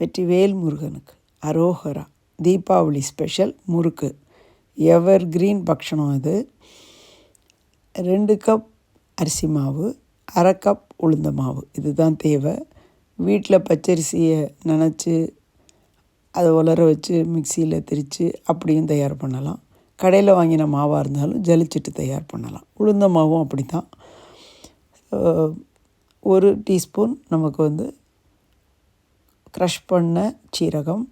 வெற்றிவேல் முருகனுக்கு அரோகரா. தீபாவளி ஸ்பெஷல் முறுக்கு. எவர் கிரீன் பக்ஷணம் அது. ரெண்டு கப் அரிசி மாவு அரை கப் உளுந்த மாவு. இதுதான் தேவை. வீட்டில் பச்சரிசியை நினச்சி அதை உலர வச்சு மிக்சியில் திரித்து அப்படியும் தயார் பண்ணலாம். கடையில் வாங்கின மாவாக இருந்தாலும் ஜலிச்சிட்டு தயார் பண்ணலாம். உளுந்த மாவும் அப்படி தான் ஒரு டீஸ்பூன் நமக்கு வந்து க்ரஷ் பண்ண சீரகம்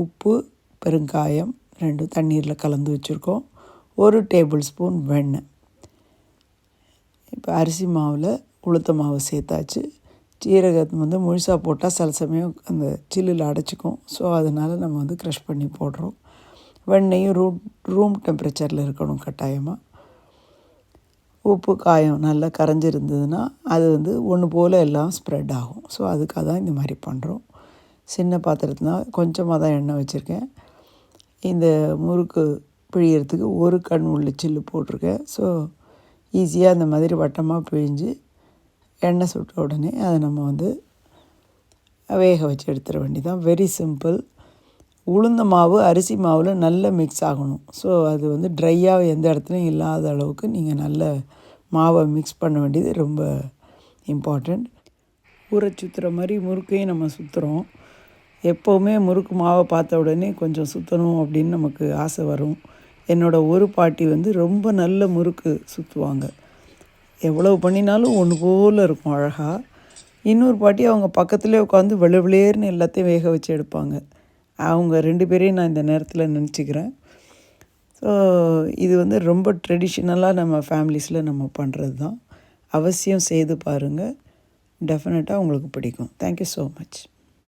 உப்பு பெருங்காயம் ரெண்டும் தண்ணீரில் கலந்து வச்சுருக்கோம். ஒரு டேபிள் ஸ்பூன் வெண்ணெய். இப்போ அரிசி மாவில் உளுத்த மாவு சேர்த்தாச்சு. சீரகத்தை வந்து முழுசாக போட்டால் சில சமயம் அந்த சில்லில் அடைச்சிக்கும். ஸோ அதனால் நம்ம வந்து க்ரஷ் பண்ணி போடுறோம். வெண்ணையும் ரூம் ரூம் டெம்பரேச்சரில் இருக்கணும் கட்டாயமாக உப்பு காயம் நல்லா கரைஞ்சிருந்ததுன்னா அது வந்து ஒன்று போல் எல்லாம் ஸ்ப்ரெட் ஆகும். ஸோ அதுக்காக தான் இந்த மாதிரி பண்ணுறோம் சின்ன பாத்திரத்தில் கொஞ்சமாக தான் எண்ணெய் வச்சுருக்கேன். இந்த முறுக்கு பிழியறதுக்கு ஒரு கண் உள்ள சில்லு போட்டிருக்கேன். ஸோ ஈஸியாக அந்த மாதிரி வட்டமாக பிழிஞ்சு எண்ணெய் சுட்ட உடனே அதை நம்ம வந்து வேக வச்சு எடுத்துட வேண்டிதான் வெரி சிம்பிள் உளுந்த மாவு அரிசி மாவில் நல்ல மிக்ஸ் ஆகணும். ஸோ அது வந்து ட்ரையாக எந்த இடத்துலையும் இல்லாத அளவுக்கு நீங்கள் நல்ல மாவை மிக்ஸ் பண்ண வேண்டியது ரொம்ப இம்பார்ட்டண்ட் ஊரை சுற்றுற மாதிரி முறுக்கையும் நம்ம சுற்றுறோம் எப்போவுமே முறுக்கு மாவை பார்த்த உடனே கொஞ்சம் சுற்றணும் அப்படின்னு நமக்கு ஆசை வரும். என்னோடய ஒரு பாட்டி வந்து ரொம்ப நல்ல முறுக்கு சுற்றுவாங்க எவ்வளவு பண்ணினாலும் ஒன்று போல் இருக்கும் அழகாக இன்னொரு பாட்டி அவங்க பக்கத்துலேயே உட்காந்து வெளுவிளேர்னு எல்லாத்தையும் வேக வச்சு எடுப்பாங்க. அவங்க ரெண்டு பேரையும் நான் இந்த நேரத்தில் நினச்சிக்கிறேன். ஸோ இது வந்து ரொம்ப ட்ரெடிஷ்னலாக நம்ம ஃபேமிலிஸில் நம்ம பண்ணுறது தான் அவசியம் செய்து பாருங்கள் டெஃபினட்டாக உங்களுக்கு பிடிக்கும். Thank you so much